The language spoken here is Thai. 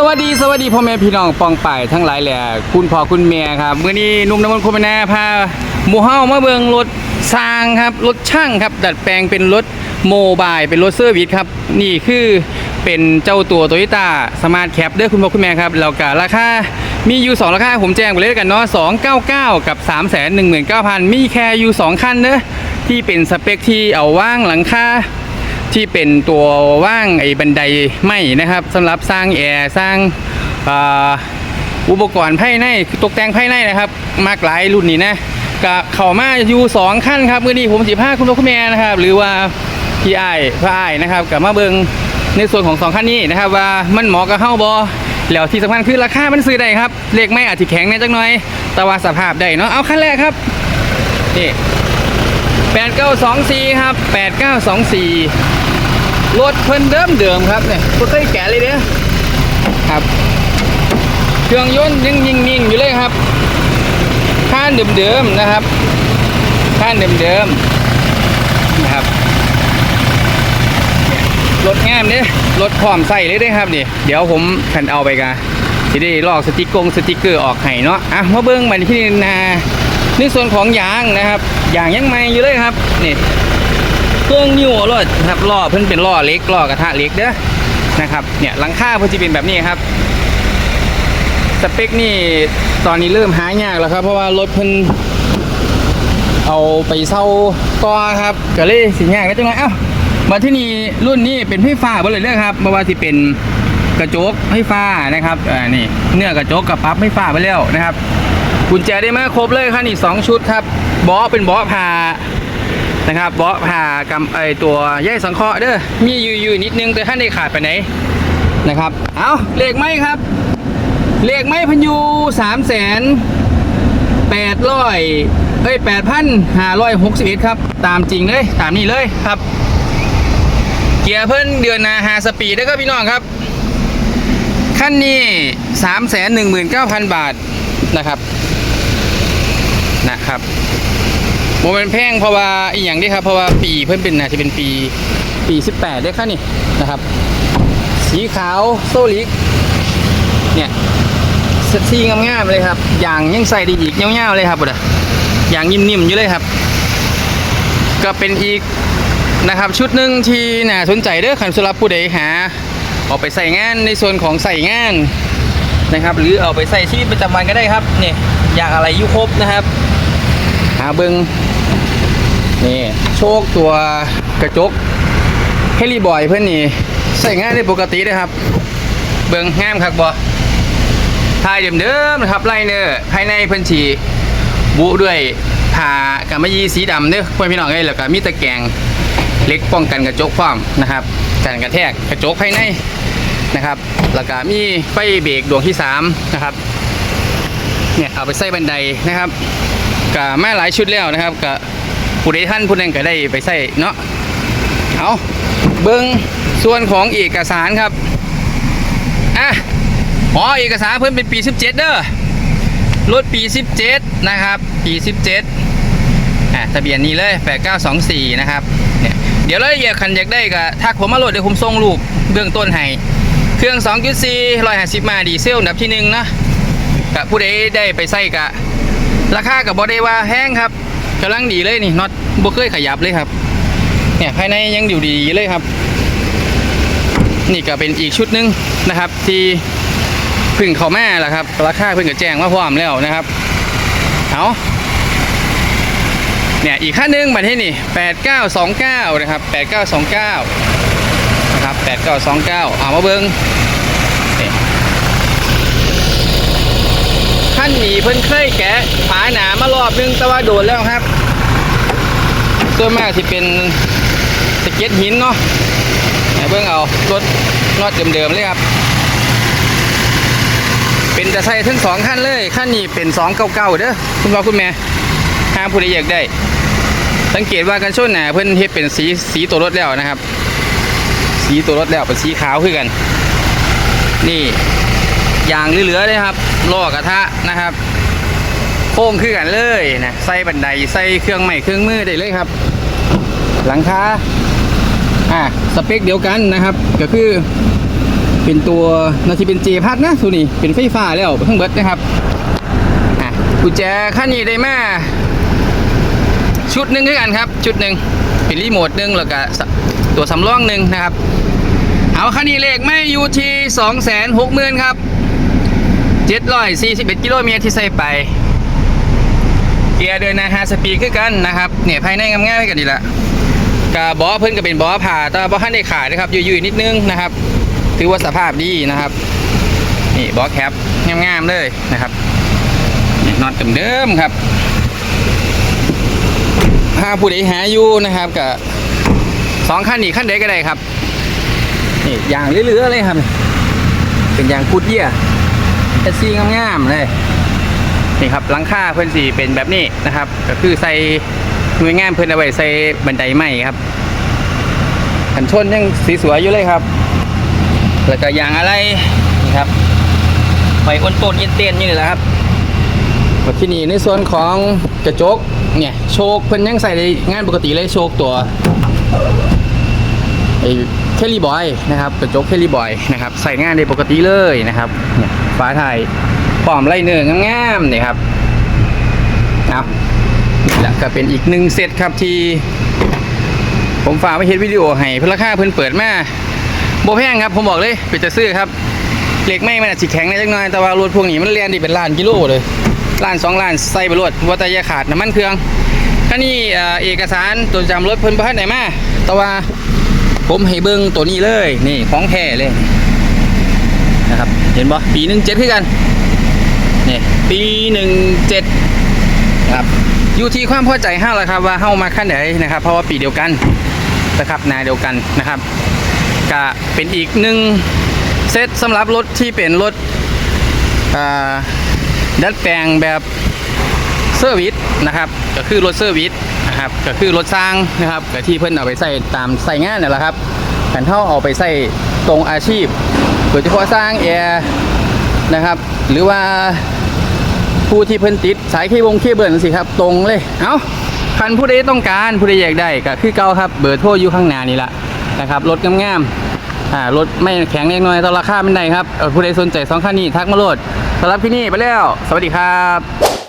สวัสดีสวัสดีพ่อแม่พี่น้องปองป่ายทั้งหลายแหละคุณพ่อคุณแม่ครับเมื้อนี้นุ่มน้ำมันต์โคมนาพาหมู่เฮามาเบิงรถสร้างครับรถช่างครับ ดัดแปลงเป็นรถโมบายเป็นรถเซอร์วิสครับ นี่คือเป็นเจ้าตัว Toyota Smart Cap เด้อคุณพ่อคุณแม่ครับแล้วก็ราคามีอยู่2ราคาผมแจ้งไปเลยแล้วกันเนาะ299 กับ 319,000 มีแค่อยู่2คันเด้อที่เป็นสเปคที่เอาว่างหลังคา ที่เป็นตัวว่างไอ้บันไดไม้นะครับสำหรับสร้างแอร์สร้างอุปกรณ์ภายในตกแต่งภายในนะครับมากหลายรุ่นนี้นะก็เข้ามาอยู่สองขั้นครับมื่อนี้ผมสิพาคุณพ่อคุณแม่นะครับ หรือว่าพี่ไอ้พระอ้นะครับกับมาเบิงในส่วนของสองขั้นนี้นะครับว่ามันเหมาะกับเฮาบอแล้วที่สำคัญคือราคามันซื้อได้ครับเลขไม่อาจจะแข็งแน่จังหน่อย แต่ว่าสภาพได้เนาะเอาขั้นแรกครับนี่ 8924 ครับ 8924 รถเพิ่นเดิมเดิมๆครับเนี่ยบ่เคยแกะเลยเด้อครับ เครื่องยนต์ยังยิงนิ่งๆอยู่เลยครับข้านเดิมๆนะครับข้านเดิมๆนะครับเนี่ยรถงามเนี่ยรถพร้อมใส่เลยเด้อครับนี่ เดี๋ยวผมขันเอาไปกันสิได้ลอกสติกกงสติกเกอร์ออกให้เนาะ อะมาเบิ้งมันที่นา ในส่วนของยางนะครับยางยังใหม่อยู่เลยครับนี่เครื่องนิ้วรถครับล้อเพิ่นเป็นล้อเล็กล้อกระทะเล็กเด้อนะครับเนี่ยหลังคาเพิ่นจะเป็นแบบนี้ครับสเปคนี่ตอนนี้เริ่มหายากแล้วครับ เพราะว่ารถเพิ่นเอาไปเซาต่อครับก็เลยสิยากแล้วจังไงเอ้ามาที่นี่รุ่นนี้เป็นไฟฟ้าบ่เลยเด้อครับม่ว่าที่เป็นกระจกไฟฟ้านะครับอ่านี่เนื้อกระจกกับปั๊บไฟฟ้าไปแล้วนะครับ กุญแจได้มาครบเลยครับนี่สองชุดครับบาะเป็นบาะพานะครับบาะผ่ากำไอตัวใยสังเคราะห์เด้อมีอยู่อยู่นิดนึงแต่ท่านได้ขาดไปไหนนะครับ เอาเลขไม่ครับ เลขไม่พันยูสามแสนแปดร้อยเอ้ยแปดพันห้าร้อยหกสิบเอ็ดครับ ตามจริงเลย ตามนี้เลยครับ เกียร์เพิ่นเดือนนาหาสปีดแล้วก็พี่น้องครับขั้นนี้สามแสนหนึ่งหมื่นเก้าพันบาทนะครับ นะครับโมเป็นแพงเพราะว่าอีกอย่างนี้ครับเพราะว่าปีเพิ่นเป็นน่าจะเป็นปีปี 18 ได้ค่ะนี่นะครับ สีขาวโซลิกเนี่ยสสีงามๆเลยครับอย่างยังใส่ดีอีกเงี้ยวๆเลยครับบุตรอย่างนิ่มๆอยู่เลยครับ ก็เป็นอีกนะครับชุดหนึ่งที่น่าสนใจเด้อคันสำหรับผู้ใดหาเอาไปใส่งานในส่วนของใส่งานนะครับ หรือเอาไปใส่ชีวิตประจำวันก็ได้ครับเนี่ย อยากอะไรยุครบนะครับ หาเบิงนี่โชคตัวกระจกเฮลิบอยเพื่อนนี่ใส่งานได้ปกติเลยครับ เบิงงามครับบอทายเดิมๆนะครับไลเนอร์ภายในเพื่อนฉีบุด้วยผ่ากำมะยีสีดำเด้อเพื่อนพี่น้องเอ้ยแล้วก็มีตะแกรงเล็กป้องกันกระจกความนะครับกันกระแทกกระจกภายในนะครับ แล้วก็มีไฟเบรกดวงที่สามนะครับ เนี่ยเอาไปใส่บันไดนะครับก็มาหลายชุดแล้วนะครับก็ผู้ใดท่านผู้นั้นก็ได้ไปใส่เนาะเอาเบิ้งส่วนของเอกสารครับอะอ๋อเอกสารเพิ่นเป็นปี 17 เด้อรถปี 17 นะครับปี 17อะทะเบียนนี้เลย 8924 นะครับเนี่ยเดี๋ยวรายละเอียดคันอยากได้ก็ทักผมมาโหลดเดี๋ยวผมส่งรูปเบื้องต้นให้เครื่อง 2.4 150 มาดีเซลอันดับที่หนึ่งนะ กับผู้ใดได้ไปใส่กะ ราคากับบอได้ว่าแห้งครับกำลังดีเลยนี่น็อตบ่เคยขยับเลยครับ เนี่ยภายในยังอยู่ดีเลยครับ นี่ก็เป็นอีกชุดหนึงนะครับ ที่พึ่งเข้ามาแหละครับ ราคาเพิ่งก็แจ้งมาพร้อมแล้วนะครับเอาเนี่ยอีกขั้นหนึงมาที่นี่8929นะครับ8929นะครับ8929เอามาเบิ้งนี่ ขั้ นหนีเพิ่นเคยแกะฝาหนามารอบนึงแต่ว่าโดนแล้วครับ ส่วนมากที่เป็นสเก็ตหินเนาะให้เบิ่งเอารถนอดเดิมๆเลยครับ เป็นจะใส่ทั้งสองขั้นเลยขั้นนี้เป็นสองเก้าเก้าเด้อคุณพ่อคุณแม่ห้ามผู้ใดอยากได้ สังเกตว่ากันชนหนาเพิ่นเฮ็ดเป็นสีสีตัวรถแล้วนะครับ สีตัวรถแล้วเป็นสีขาวคือกัน นี่ยางเหลือๆเลยครับ ล้อกระทะนะครับ โค้งคือกันเลยนะใส่บันไดใส่เครื่องใหม่เครื่องมือได้เลยครับ หลังคาอ่าสเปคเดียวกันนะครับ ก็คือเป็นตัวนาทีเป็นเจพัดนะตัวนี้เป็นไฟฟ้าแล้วเพิ่งเบิดนะครับอะกุญแจขั้นนี้ได้มาชุดหนึ่งด้วยกันครับ ชุดหนึ่งเป็นรีโมทหนึ่งแล้วก็ตัวสำรองหนึ่งนะครับ เอาคันนี้เลขไม่อยู่ที่สองแสนหกหมื่นครับ เจ็ดร้อยสี่สิบเอ็ดกิโลเมตรที่ใส่ไป เกียร์เดินหนาฮาสปีดคือกันนะครับเนี่ยภายในงามๆกันดีละกับบอเพิ่นก็เป็นบอผ่าแต่บอขั้นได้ขายนะครับยุ่ยๆนิดนึงนะครับ ถือว่าสภาพดีนะครับ นี่บอแคปงามๆเลยนะครับนี่น็อตเดิมๆครับถ้าผู้ใดหาอยู่นะครับกับสองขั้นนี้ขั้นใดก็ได้ครับนี่ยางเรื่อยๆเลยครับ เป็นยางกูดเยีย แอซีงามๆเลยนี่ครับหลังคาเพื่อนสีเป็นแบบนี้นะครับ ก็คือใส่หน่วยงานเพื่อนเอาไว้ใส่บันไดไม้ครับกันชนยังสีสวยอยู่เลยครับ แล้วก็ยางอะไรนี่ครับไฟอ้นต้นเย็นเต้นอยู่นี่แหละครับที่นี่ในส่วนของกระจกเนี่ยโชคเพื่อนยังใส่ในงานปกติเลยโชคตัวไอ้เคลลี่บอยนะครับกระจกเคลลี่บอยนะครับใส่งานได้ปกติเลยนะครับเนี่ย ฟ้าไทยปลอมไล่เนื้องามๆนี่ครับเอานี่และก็เป็นอีกหนึ่งเซตครับที่ ผมฝากไว้เฮ็ดวิดีโอให้เพื่อราคาเพิ่นเปิดมาโบแพงครับผมบอกเลยไปจะซื้อครับเหล็กไม่มันอาจจะแข็งในจักหน่อยแต่ว่ารถพวกนี้มันเรียนดีเป็นล้านกิโลเลยล้านสองล้านใส่ไปรถว่าแต่อยาขาดน้ำมันเครื่องถ้านี่เอกสารตัวจำรถเพิ่นบ่ทันไหนมาแต่ว่าผมให้เบิ่งตัวนี้เลยนี่ของแท้เลยนะครับ เห็นบ่ปีหนึ่งเจ็ดคือกันนี่ปีหนึ่งเจ็ดครับอยู่ที่ความพอใจห้าแหละครับว่าเข้ามาขั้นไหนนะครับ เพราะว่าปีเดียวกันนะครับนาเดียวกันนะครับก็เป็นอีกหนึ่งเซตสำหรับรถที่เป็นรถดัดแปลงแบบเซอร์วิสนะครับก็คือรถเซอร์วิสนะครับก็คือรถสร้างนะครับก็ที่เพิ่อนเอาไปใส่ตามใส่งานนี่นแหละครับ แผ่นเท่าเอาไปใส่ตรงอาชีพโดยเฉพาะสร้างแอร์นะครับ หรือว่าผู้ที่เพิ่นติดสายเคบงเคเบิลสิครับ ตรงเลย เอาคันผู้ใดต้องการผู้ใดอยากได้ก็คือเก่าครับ เบอร์โทรอยู่ข้างหน้านี่แหละนะครับรถงามๆอ่ารถไม่แข็งเล็กน้อยต่อราคาเป็นไดครับผู้ใดสนใจสองคันนี้ทักมาโหลดสำหรับที่นี่ไปแล้ว สวัสดีครับ